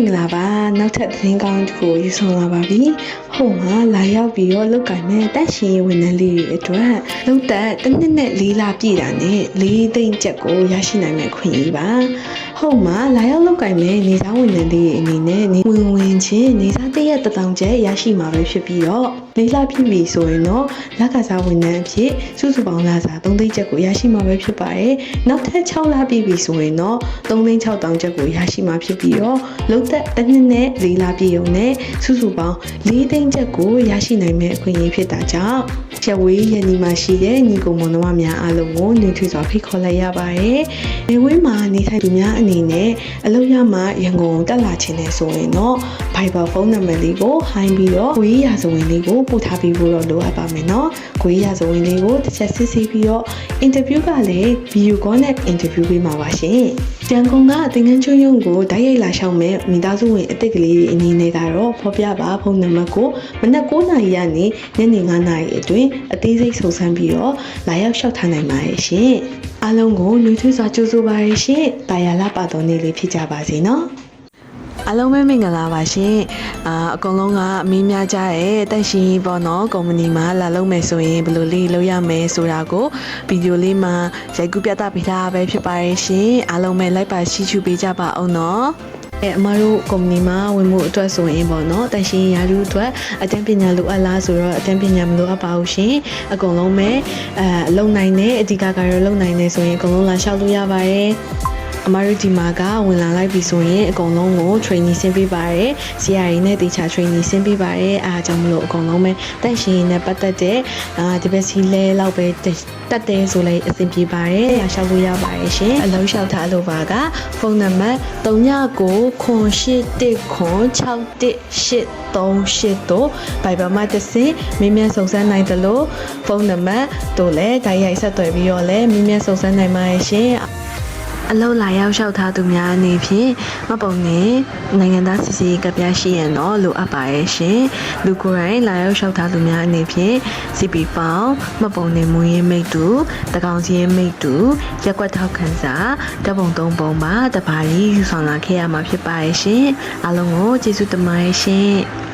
င်္ဂလာပါနောက်ထပ်သတင်းကောင်းတစ်ခုယူဆောင်လာပါပြီဟိုမှာလာရောက်ပြီးတော့လောက်ကင်မဲ့တက်ရှင်ရေးဝန်ထမ်းလေးတွေအတွက်လောက်သက်တစ်နှစ်နဲ့လေးလပြည့်တာနဲ့လေးသိန်းချက်ကိုရရှိနိုင်မယ့်ခွင့်ရေးပါ ဟိုမှာလာရောက်လောက်ကင်မဲ့နေစားဝန်ထမ်းလေးတွေအနေနဲ့နေဝင်ဝင်ချင်းနေစားတရက်တစ်တောင်ချက်ရရှိမှာပဲဖြစ်ပြီးတော့လေးလပြည့်ပြီဆိုရင်တော့လက်ကစားဝန်ထမ်းအဖြစ်စုစုပေါင်းလာစား3သိန်းချက်ကိုရရှိမှာပဲဖြစ်ပါတယ်နောက်ထပ်6လပြည့်ပြီဆိုရင်တော့3သိန်း6တောင်ချက်ကိုရရှိမှာဖြစ်ပြီးတော့လောက်သက်တစ်နှစ်နဲ့လေးလပြည့်ုံနဲ့စုစုပေါင်း၄သိန်းချက်ကိုရရှိနိုင်မယ့်အခွင့်အရေးဖြစ်တာကြောင့်ချက်ဝေးရန်ဒီမှာရှိတဲ့ညီကိုမောင်နှမများအားလုံးကိုနေထွေးစွာဖိတ်ခေါ်လိုက်ရပါတယ်။နေဝေးမှာနေထိုင်သူများအနေနဲ့အလုပ်ရမှရန်ကုန်တက်လာခြင်းနဲ့ဆိုရင်တော့ Viber ဖုန်းနံပါတ်လေးကိုဟိုင်းပြီးတော့ကိုရေးရာဇဝင်လေးကိုပို့ထားပြီးဖို့တော့လိုအပ်ပါမယ်နော်။ကိုရေးရာဇဝင်လေးကိုတစ်ချက်စစ်ဆေးပြီးတော့ interview ကလည်း video call နဲ့ interview ပေးမှာပါရှင်။ရန်ကုန်ကသင်္ကန်းကျွန်းရုံကိုတိုက်ရိုက်လာရှောက်မဲ့မိသားစုဝင်အသစ်ကလေးတွေအနေနဲ့ကတော့ဖော်ပြပါဖုန်းနံပါတ်ကိုမနက်9:00နာရီကနေညနေ9:00နာရီအတွင်းအသေးစိတ်စုံစမ်းပြီးတော့လာရောက်လျှောက်ထားနိုင်ပါတယ်ရှင်။အားလုံးကိုလူထွေးစွာကြိုးဆိုပါရရှင်။တာယာလာပါတော်နေ့လေးဖြစ်ကြပါစေနော်။အားလုံးပဲမင်္ဂလာပါရှင်အာအကုန်လုံးကအမင်းများကြတဲ့တက်ရှင်ကြီးပေါ့နော်ကုမ္ပဏီမှာလာလုပ်မယ်ဆိုရင်ဘယ်လိုလေးလုပ်ရမယ်ဆိုတာကိုဗီဒီယိုလေးမှာရိုက်ကူးပြသပေးထားပဲဖြစ်ပါရဲ့ရှင်အားလုံးပဲလိုက်ပါရှိချူပေးကြပါအောင်နော် အဲအမတို့ကုမ္ပဏီမှာဝင်မှုအတွက်ဆိုရင်ပေါ့နော်တန်ရှင်ရာထူးအတွက်အတန်းပညာလိုအပ်လားဆိုတော့အတန်းပညာမလိုအပ်ပါဘူးရှင်အကုန်လုံးပဲအဲလုံနိုင်တဲ့အဓိကကတော့လုံနိုင်နေဆိုရင်အကုန်လုံးလာလျှောက်လို့ရပါတယ် အမတို့ဒီမှာကဝင်လာလိုက်ပြီဆိုရင်အကုန်လုံးကို training ဆင်းပေးပါတယ် CRE နဲ့တေချာ training ဆင်းပေးပါတယ်အားကြောင့်မလို့အကုန်လုံးပဲတက်ရှင်ရင်းနဲ့ပတ်သက်တဲ့အာဒီဘက်စီလဲလောက်ပဲတက်တယ်ဆိုလဲအဆင်ပြေပါတယ်ရရှောက်လို့ရပါတယ်ရှင်အလုံးလျှောက်ထားလို့ပါကဖုန်းနံပါတ်39ခွန်81ခွန်6183တို့ဗိုင်ဘာမှာတစ်စင်မင်းမြန်စုံစမ်းနိုင်တယ်လို့ဖုန်းနံပါတ်တို့လည်းဓာတ်ရိုက်ဆက်သွယ်ပြီးတော့လည်းမင်းမြန်စုံစမ်းနိုင်ပါရဲ့ရှင် အလောက်လာရောက်လျှောက်ထားသူများအနေဖြင့်မပုံနဲ့နိုင်ငံသားစစ်စစ်ကပ်ပြားရှိရင်တော့လိုအပ်ပါရဲ့ရှင်လူကိုယ်တိုင်လာရောက်လျှောက်ထားသူများအနေဖြင့် CP ဖောင်းမပုံနဲ့မူရင်းမိတ်တူတကောင်စီရင်မိတ်တူရက်ွက်ထောက်ခံစာတပုံသုံးပုံမှာတပါးရီယူဆောင်လာခဲ့ရမှာဖြစ်ပါရဲ့ရှင်အားလုံးကိုကျေးဇူးတင်ပါတယ်ရှင်